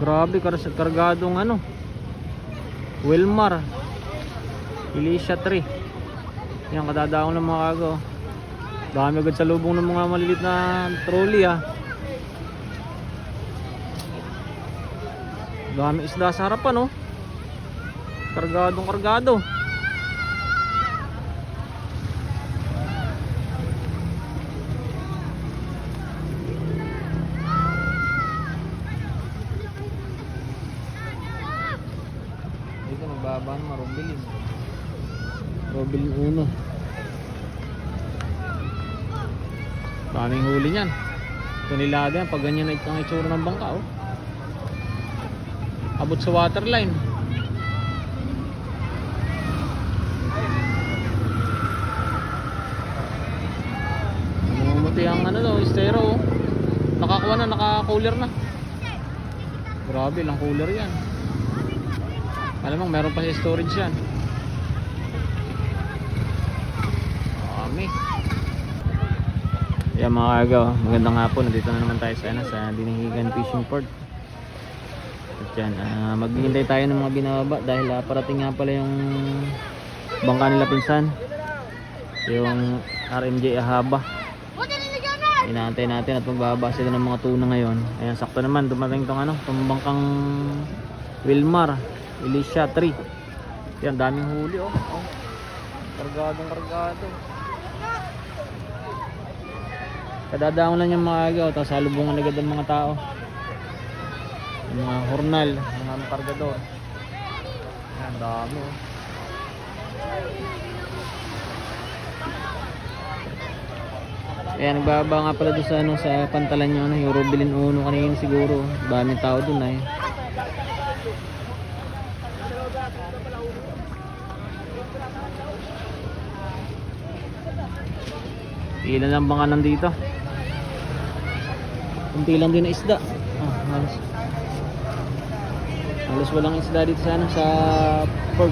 Grabe, kar kargadong ano. Wilmar. Alicia 3. Yan, kadadaong ng mga agaw. Dami agad sa lubong ng mga malilit na trolley ah. Dami isda sa harapan oh. Kargadong kargado. Dito magbaba ng marubilin. Rubilin uno. Daming huli niyan. Tunilada yan pag ganyan na ang itsura ng bangka oh. Abot sa waterline. Namumuti ang ano daw, estero oh. Nakakuha na, naka-cooler na. Grabe, lang cooler yan. Alam mo, meron pa sa storage yan. Dami. Yan mga agaw, magandang hapon. Nandito na naman tayo sa, ano, sa Dinihigan Fishing Port. At yan, ah, maghihintay tayo ng mga binababa dahil ah, parating nga pala yung bangka nila pinsan. Yung RMJ Ahaba. Inaantay natin at magbababa sila ng mga tuna ngayon. Ayan, sakto naman dumating tong ano, tong bangkang Wilmar, Alicia 3. Yan, daming huli oh. oh. Kargadong kargado. Kadadaong lang yung mga agaw, tapos halubungan agad ng mga tao. Yung mga hornal, mga kargador. Yan, dami oh. Ayan, nagbaba nga pala doon sa, ano, sa pantalan nyo, ano, yung Rubilin Uno kanina siguro. Dami tao doon ay. Ilan lang baka nandito? Kunti lang din na isda. Ah, halos. Halos walang isda dito sa, ano, sa port.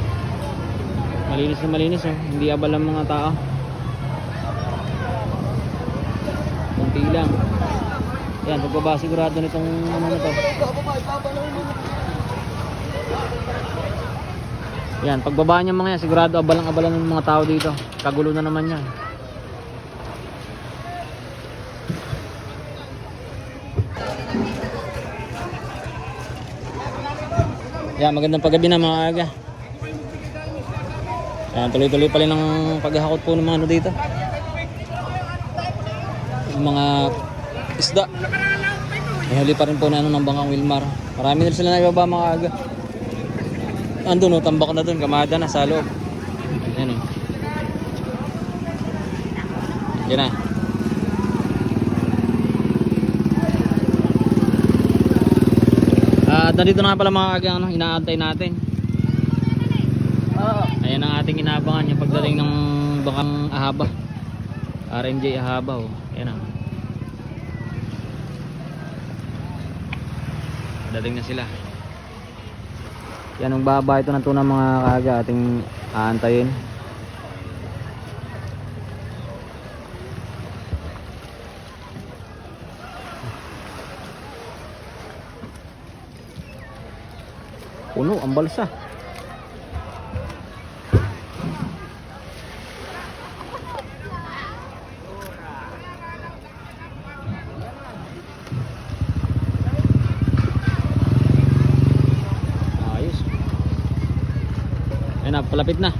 Malinis na malinis oh. Hindi abal ang mga tao. Kunti lang. Yan, pagbaba sigurado nitong ano na to. Yan, pagbaba niya mga yan, sigurado abalang-abalan ng mga tao dito. Kagulo na naman yan. Yan, magandang paggabi na mga aga. Yan, tuloy-tuloy pa rin ang paghahakot po ng mga ano dito. Yung mga isda. May huli pa rin po na ano ng bangkang Wilmar. Marami na sila naibaba mga aga. Andun o, tambak na dun, kamada na sa loob. Yan o. Yan na. Nandito na pala mga aga, ano, inaantay natin. Ayan ang ating inaabangan yung pagdating ng bakang ahaba. RMJ ahaba oh. Ayan ah. Dating na sila. Yan ang baba ito ng tunang mga kaga ating aantayin. Puno ang balsa. Ayos. Ayun na, palapit na.